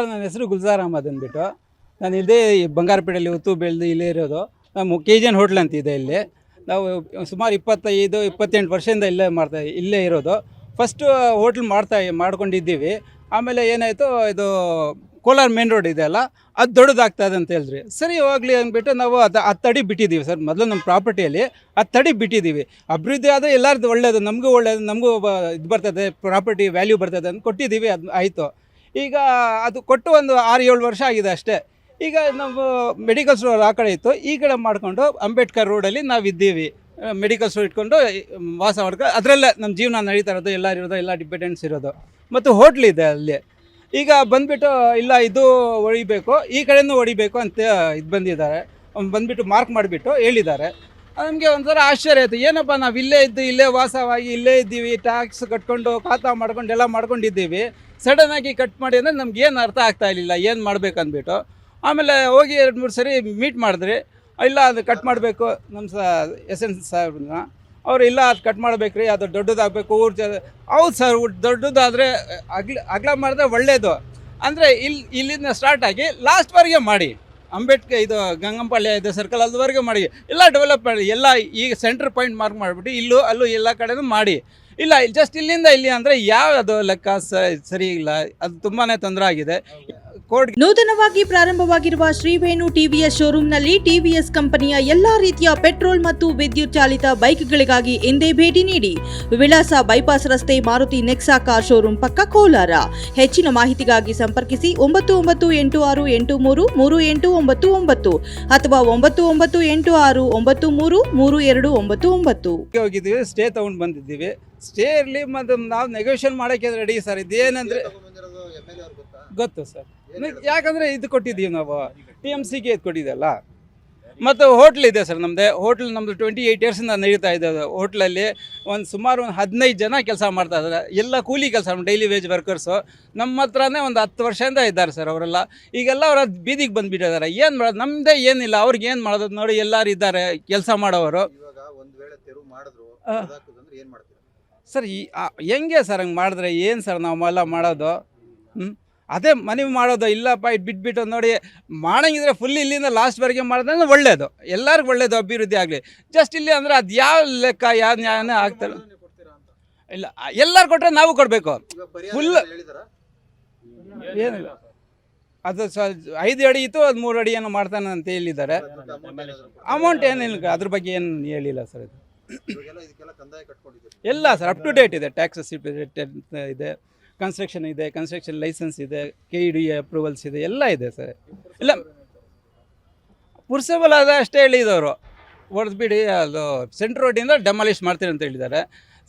ನನ್ನ ಹೆಸರು ಗುಲ್ಜಾರ್ ಅಹಮದ್ ಅಂದ್ಬಿಟ್ಟು. ನಾನು ಇಲ್ಲದೆ ಬಂಗಾರಪೇಟೆಯಲ್ಲಿ ಹೊತ್ತು ಬೆಳೆದು ಇಲ್ಲೇ ಇರೋದು. ನಮ್ಮ ಕೆ ಜಿ ಎನ್ ಹೋಟ್ಲ್ ಅಂತ ಇದೆ ಇಲ್ಲಿ. ನಾವು ಸುಮಾರು ಇಪ್ಪತ್ತೈದು, ಇಪ್ಪತ್ತೆಂಟು ವರ್ಷದಿಂದ ಇಲ್ಲೇ ಮಾಡ್ತಾ, ಇಲ್ಲೇ ಇರೋದು. ಫಸ್ಟು ಹೋಟ್ಲ್ ಮಾಡ್ತಾ, ಮಾಡ್ಕೊಂಡಿದ್ದೀವಿ. ಆಮೇಲೆ ಏನಾಯಿತು, ಇದು ಕೋಲಾರ ಮೇನ್ ರೋಡ್ ಇದೆ ಅಲ್ಲ, ಅದು ದೊಡ್ಡದಾಗ್ತದೆ ಅಂತ ಹೇಳಿದ್ರಿ. ಸರಿ, ಹೋಗ್ಲಿ ಅಂದ್ಬಿಟ್ಟು ನಾವು ಅದು ಹತ್ತು ಅಡಿ ಬಿಟ್ಟಿದ್ದೀವಿ ಸರ್. ಮೊದಲು ನಮ್ಮ ಪ್ರಾಪರ್ಟಿಯಲ್ಲಿ ಹತ್ತು ಅಡಿ ಬಿಟ್ಟಿದ್ದೀವಿ. ಅಭಿವೃದ್ಧಿ ಆದರೆ ಎಲ್ಲರದ್ದು ಒಳ್ಳೆಯದು ನಮಗೂ ಒಳ್ಳೆಯದು ನಮಗೂ ಇದು ಬರ್ತದೆ ಪ್ರಾಪರ್ಟಿ ವ್ಯಾಲ್ಯೂ ಬರ್ತದೆ ಅಂತ ಕೊಟ್ಟಿದ್ದೀವಿ, ಅದು ಆಯಿತು. ಈಗ ಅದು ಕೊಟ್ಟು ಒಂದು ಆರು ಏಳು ವರ್ಷ ಆಗಿದೆ ಅಷ್ಟೇ. ಈಗ ನಾವು ಮೆಡಿಕಲ್ ಸ್ಟೋರ್ ಆ ಕಡೆ ಇತ್ತು. ಈ ಕಡೆ ಮಾಡಿಕೊಂಡು ಅಂಬೇಡ್ಕರ್ ರೋಡಲ್ಲಿ ನಾವು ಇದ್ದೀವಿ. ಮೆಡಿಕಲ್ ಸ್ಟೋರ್ ಇಟ್ಕೊಂಡು ವಾಸ ಮಾಡ್ಕೊಂಡು ಅದರಲ್ಲೇ ನಮ್ಮ ಜೀವನ ನಡೀತಾ ಇರೋದು ಎಲ್ಲ ಇರೋದು, ಎಲ್ಲ ಡಿಪೆಂಡೆನ್ಸ್ ಇರೋದು. ಮತ್ತು ಇದೆ ಅಲ್ಲಿ. ಈಗ ಬಂದುಬಿಟ್ಟು, ಇಲ್ಲ, ಇದು ಹೊಡಿಬೇಕು ಈ ಕಡೆನೂ ಹೊಡಿಬೇಕು ಅಂತ ಇದು ಬಂದಿದ್ದಾರೆ. ಬಂದುಬಿಟ್ಟು ಮಾರ್ಕ್ ಮಾಡಿಬಿಟ್ಟು ಹೇಳಿದ್ದಾರೆ. ನಮಗೆ ಒಂಥರ ಆಶ್ಚರ್ಯ ಆಯಿತು. ಏನಪ್ಪ, ನಾವು ಇಲ್ಲೇ ಇದ್ದು, ಇಲ್ಲೇ ವಾಸವಾಗಿ ಇಲ್ಲೇ ಇದ್ದೀವಿ ಟ್ಯಾಕ್ಸ್ ಕಟ್ಕೊಂಡು ಖಾತಾ ಮಾಡ್ಕೊಂಡು ಎಲ್ಲ ಮಾಡ್ಕೊಂಡಿದ್ದೀವಿ. ಸಡನ್ನಾಗಿ ಕಟ್ ಮಾಡಿ ಅಂದರೆ ನಮ್ಗೆ ಏನು ಅರ್ಥ ಆಗ್ತಾ ಇರಲಿಲ್ಲ, ಏನು ಮಾಡ್ಬೇಕು ಅಂದ್ಬಿಟ್ಟು ಆಮೇಲೆ ಹೋಗಿ ಎರಡು, ಮೂರು ಸರಿ ಮೀಟ್ ಮಾಡಿದ್ರಿ. ಇಲ್ಲ, ಅದು ಕಟ್ ಮಾಡಬೇಕು ನಮ್ಮ ಸ ಎಸ್ ಎನ್ ಸಾಹೇಬ್ರನ್ನ. ಅವ್ರು, ಇಲ್ಲ, ಅದು ಕಟ್ ಮಾಡ್ಬೇಕು ರೀ ಅದು ದೊಡ್ಡದಾಗಬೇಕು, ಊರು ಜ, ಹೌದು ಸರ್ ದೊಡ್ಡದಾದರೆ, ಅಗ್ಲ ಅಗ್ಲ ಮಾಡಿದ್ರೆ ಒಳ್ಳೆಯದು ಅಂದರೆ ಇಲ್ಲಿ ಇಲ್ಲಿಂದ ಸ್ಟಾರ್ಟ್ ಆಗಿ ಲಾಸ್ಟ್ವರೆಗೆ ಮಾಡಿ. ಅಂಬೇಡ್ಕರ್ ಇದು ಗಂಗಂಪಾಳ್ಯ ಇದು ಸರ್ಕಲ್ ಅಲ್ಲಿವರೆಗೂ ಮಾಡಿ. ಎಲ್ಲ ಡೆವಲಪ್ ಮಾಡಿ, ಎಲ್ಲ ಈಗ ಸೆಂಟ್ರ್ ಪಾಯಿಂಟ್ ಮಾರ್ಕ್ ಮಾಡಿಬಿಟ್ಟು ಇಲ್ಲೂ, ಅಲ್ಲೂ ಎಲ್ಲ ಕಡೆನೂ ಮಾಡಿ. ಇಲ್ಲ ಜಸ್ಟ್ ಇಲ್ಲಿಂದ ಇಲ್ಲಿ ಅಂದರೆ ಯಾವುದು ಲೆಕ್ಕ ಸರಿ ಇಲ್ಲ. ಅದು ತುಂಬಾ ತೊಂದರೆ ಆಗಿದೆ. ಕೋರ್ಟ್ ನೂತನವಾಗಿ ಪ್ರಾರಂಭವಾಗಿರುವ ಶ್ರೀವೇಣು ಟಿವಿಎಸ್ ಶೋರೂಂನಲ್ಲಿ ಟಿವಿಎಸ್ ಕಂಪನಿಯ ಎಲ್ಲಾ ರೀತಿಯ ಪೆಟ್ರೋಲ್ ಮತ್ತು ವಿದ್ಯುತ್ ಚಾಲಿತ ಬೈಕ್ಗಳಿಗಾಗಿ ಎಂದೇ ಭೇಟಿ ನೀಡಿ ವಿಳಾಸ ಬೈಪಾಸ್ ರಸ್ತೆ ಮಾರುತಿ ನೆಕ್ಸಾ ಕಾರ್ ಶೋರೂಂ ಪಕ್ಕ ಕೋಲಾರ. ಹೆಚ್ಚಿನ ಮಾಹಿತಿಗಾಗಿ ಸಂಪರ್ಕಿಸಿ ಒಂಬತ್ತು ಒಂಬತ್ತು ಎಂಟು ಆರು ಎಂಟು ಮೂರು ಮೂರು ಎಂಟು ಒಂಬತ್ತು ಒಂಬತ್ತು ಅಥವಾ ಒಂಬತ್ತು ಒಂಬತ್ತು ಎಂಟು ಆರು ಒಂಬತ್ತು ಮೂರು ಮೂರು ಎರಡು ಒಂಬತ್ತು ಒಂಬತ್ತು. ಹೋಗಿದ್ದೀವಿ ಸ್ಟೇ ತಗೊಂಡು ಬಂದಿದ್ದೀವಿ. ಸ್ಟೇ ಇರಲಿ ಮತ್ತು ನಾವು ನೆಗೋಷಿಯೇಟ್ ಮಾಡೋಕ್ಕೆ ರೆಡಿ ಸರ್. ಇದೇನಂದರೆ ಗೊತ್ತು? ಸರ್. ಯಾಕಂದರೆ ಇದು ಕೊಟ್ಟಿದ್ದೀವಿ ನಾವು. ಟಿ ಎಂ ಸಿಗೆ ಇದು ಕೊಟ್ಟಿದ್ದಲ್ಲ. ಮತ್ತು ಹೋಟ್ಲ್ ಇದೆ ಸರ್ ನಮ್ಮದೇ ಹೋಟ್ಲ್ ನಮ್ಮದು ಟ್ವೆಂಟಿ ಏಯ್ಟ್ ಇಯರ್ಸಿಂದ ನಡೀತಾ ಇದೆ ಹೋಟ್ಲಲ್ಲಿ ಒಂದು ಸುಮಾರು ಒಂದು ಹದಿನೈದು ಜನ ಕೆಲಸ ಮಾಡ್ತಾ ಇದ್ದಾರೆ. ಎಲ್ಲ ಕೂಲಿ ಕೆಲಸ ಡೈಲಿ ವೇಜ್ ವರ್ಕರ್ಸು ನಮ್ಮ ಹತ್ರನೇ ಒಂದು ಹತ್ತು ವರ್ಷದಿಂದ ಇದ್ದಾರೆ ಸರ್ ಅವರೆಲ್ಲ. ಈಗೆಲ್ಲ ಅವ್ರ ಬೀದಿಗೆ ಬಂದುಬಿಟ್ಟಿದ್ದಾರೆ. ಏನು ಮಾಡೋದು ನಮ್ಮದೇ ಏನಿಲ್ಲ. ಅವ್ರಿಗೆ ಏನು ಮಾಡೋದು ನೋಡಿ ಎಲ್ಲರೂ ಇದ್ದಾರೆ ಕೆಲಸ ಮಾಡೋರು. ಸರ್ ಈ ಹೆಂಗೆ ಸರ್ ಹಂಗೆ ಮಾಡಿದ್ರೆ ಏನು ಸರ್ ನಾವು ಎಲ್ಲ ಮಾಡೋದು? ಹ್ಞೂ ಅದೇ ಮನವಿ ಮಾಡೋದು ಇಲ್ಲಪ್ಪ ಇದು ಬಿಟ್ಬಿಟ್ಟು ನೋಡಿ ಮಾಡಂಗಿದ್ರೆ ಫುಲ್ ಇಲ್ಲಿಂದ ಲಾಸ್ಟ್ವರೆಗೆ ಮಾಡಿದ್ರೆ ಒಳ್ಳೇದು. ಎಲ್ಲರಿಗೂ ಒಳ್ಳೇದು ಅಭಿವೃದ್ಧಿ ಆಗಲಿ. ಜಸ್ಟ್ ಇಲ್ಲಿ ಅಂದರೆ ಅದು ಯಾವ ಲೆಕ್ಕ ಯಾವ ನ್ಯಾಯನೇ ಆಗ್ತಾರೆ ಇಲ್ಲ. ಎಲ್ಲರೂ ಕೊಟ್ಟರೆ ನಾವು ಕೊಡಬೇಕು. ಫುಲ್ ಏನಿಲ್ಲ. ಅದು ಸ ಐದು ಅಡಿ ಇತ್ತು ಅದು ಮೂರು ಅಡಿ ಏನೋ ಮಾಡ್ತಾನೆ ಅಂತ ಹೇಳಿದ್ದಾರೆ? ಅಮೌಂಟ್ ಏನಿಲ್ಲ ಅದ್ರ ಬಗ್ಗೆ ಏನು ಹೇಳಿಲ್ಲ ಸರ್ ಇದು. ಇಲ್ಲ ಎಲ್ಲ ಸರ್ ಅಪ್ ಟು ಡೇಟ್ ಇದೆ ಟ್ಯಾಕ್ಸಸ್ ಇದೆ. ಕನ್ಸ್ಟ್ರಕ್ಷನ್ ಇದೆ ಕನ್ಸ್ಟ್ರಕ್ಷನ್ ಲೈಸೆನ್ಸ್ ಇದೆ ಕೆ ಇ ಡಿ ಅಪ್ರೂವಲ್ಸ್ ಇದೆ, ಎಲ್ಲ ಇದೆ ಸರ್. ಇಲ್ಲ ಪುರ್ಸಬಲ್ ಅದ ಅಷ್ಟೇ ಹೇಳಿದವರು. ಹೊಡೆದ್ಬಿಡಿ ಅದು ಸೆಂಟ್ರ್ ರೋಡಿಂದ ಡೆಮಾಲಿಷ್ ಮಾಡ್ತೀನಿ ಅಂತ ಹೇಳಿದ್ದಾರೆ.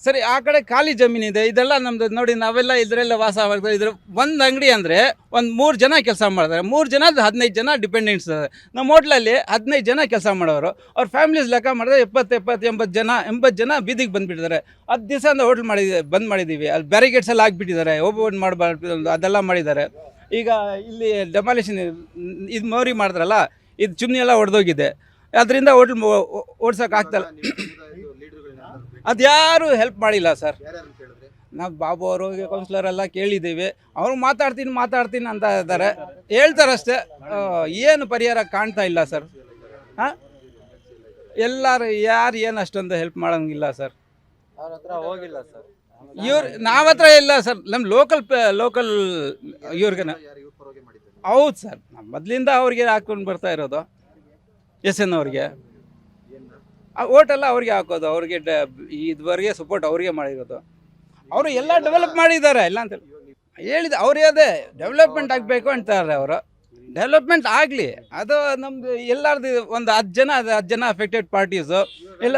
ಸರಿ, ಆ ಕಡೆ ಖಾಲಿ ಜಮೀನಿದೆ ಇದೆಲ್ಲ ನಮ್ಮದು ನೋಡಿ, ನಾವೆಲ್ಲ ಇದ್ರೆಲ್ಲ ವಾಸ ಆಗ್ತದೆ ಇದ್ರ ಒಂದು ಅಂಗಡಿ ಅಂದರೆ ಒಂದು ಮೂರು ಜನ ಕೆಲಸ ಮಾಡ್ತಾರೆ. ಮೂರು ಜನ ಹದಿನೈದು ಜನ ಡಿಪೆಂಡೆಂಟ್ಸ್ ನಮ್ಮ ಹೋಟ್ಲಲ್ಲಿ ಹದಿನೈದು ಜನ ಕೆಲಸ ಮಾಡೋರು. ಅವ್ರ ಫ್ಯಾಮಿಲೀಸ್ ಲೆಕ್ಕ ಮಾಡಿದ್ರೆ ಎಪ್ಪತ್ತು ಎಪ್ಪತ್ತು, ಎಂಬತ್ತು ಜನ ಎಂಬತ್ತು ಜನ ಬೀದಿಗೆ ಬಂದುಬಿಟ್ಟಿದ್ದಾರೆ. ಹತ್ತು ದಿವಸದಿಂದ ಹೋಟ್ಲ್ ಮಾಡಿದ್ದೀವಿ ಬಂದ್ ಮಾಡಿದ್ದೀವಿ ಅಲ್ಲಿ ಬ್ಯಾರಿಗೇಡ್ಸ್ ಎಲ್ಲ ಹಾಕ್ಬಿಟ್ಟಿದ್ದಾರೆ. ಒಬ್ಬೊಬ್ಬರು ಮಾಡಬಾರ್ದು, ಅದೆಲ್ಲ ಮಾಡಿದ್ದಾರೆ. ಈಗ ಇಲ್ಲಿ ಡೆಮಾಲಿಷನ್ ಇದು ಮೋರಿ ಮಾಡಿದ್ರಲ್ಲ, ಇದು ಚುಮ್ನಿ ಎಲ್ಲ ಹೊಡೆದೋಗಿದೆ ಅದರಿಂದ ಹೋಟ್ಲ್ ಓಡ್ಸೋಕೆ ಆಗ್ತಲ್ಲ. ನೀವು ಸಮುದಾಯದ ಲೀಡರ್ಗಳನ್ನ ಭೇಟಿ ಅದು ಯಾರು ಹೆಲ್ಪ್ ಮಾಡಿಲ್ಲ ಸರ್ ನಾವು ಬಾಬು ಅವರು ಕೌನ್ಸಿಲರ್ ಎಲ್ಲ ಕೇಳಿದ್ದೀವಿ ಅವರು ಮಾತಾಡ್ತೀನಿ ಮಾತಾಡ್ತೀನಿ ಅಂತ ಇದ್ದಾರೆ. ಹೇಳ್ತಾರಷ್ಟೇ. ಏನು ಪರಿಹಾರ ಕಾಣ್ತಾ ಇಲ್ಲ ಸರ್ ಹಾಂ? ಎಲ್ಲರೂ ಯಾರು ಏನು ಅಷ್ಟೊಂದು ಹೆಲ್ಪ್ ಮಾಡೋಂಗಿಲ್ಲ ಸರ್ ಅವ್ರ ಹತ್ರ ಹೋಗಿಲ್ಲ ಸರ್ ಇವ್ರು ನಾವ ಹತ್ರ ಇಲ್ಲ ಸರ್ ನಮ್ಮ ಲೋಕಲ್ ಲೋಕಲ್ ಇವ್ರಿಗೆ ಹೌದು ಸರ್ ಮೊದಲಿಂದ ಅವ್ರಿಗೆ ಹಾಕೊಂಡು ಬರ್ತಾ ಇರೋದು. ಎಸ್ ಎನ್ ಅವ್ರಿಗೆ. ಓಟೆಲ್ಲ ಅವ್ರಿಗೆ ಹಾಕೋದು, ಅವ್ರಿಗೆ ಡ ಇದುವರೆಗೆ ಸಪೋರ್ಟ್ ಅವ್ರಿಗೆ ಮಾಡಿರೋದು. ಅವರು ಎಲ್ಲ ಡೆವಲಪ್ ಮಾಡಿದ್ದಾರೆ, ಇಲ್ಲ ಅಂತ ಹೇಳಿದ ಅವ್ರಿಗೆ ಅದೇ ಡೆವಲಪ್ಮೆಂಟ್ ಆಗಬೇಕು ಅಂತಾರೆ ಅವರು. ಡೆವಲಪ್ಮೆಂಟ್ ಆಗಲಿ. ಅದು ನಮ್ಮದು ಎಲ್ಲರದ್ದು ಒಂದು ಹತ್ತು ಜನ ಹತ್ತು ಜನ ಅಫೆಕ್ಟೆಡ್ ಪಾರ್ಟೀಸು ಎಲ್ಲ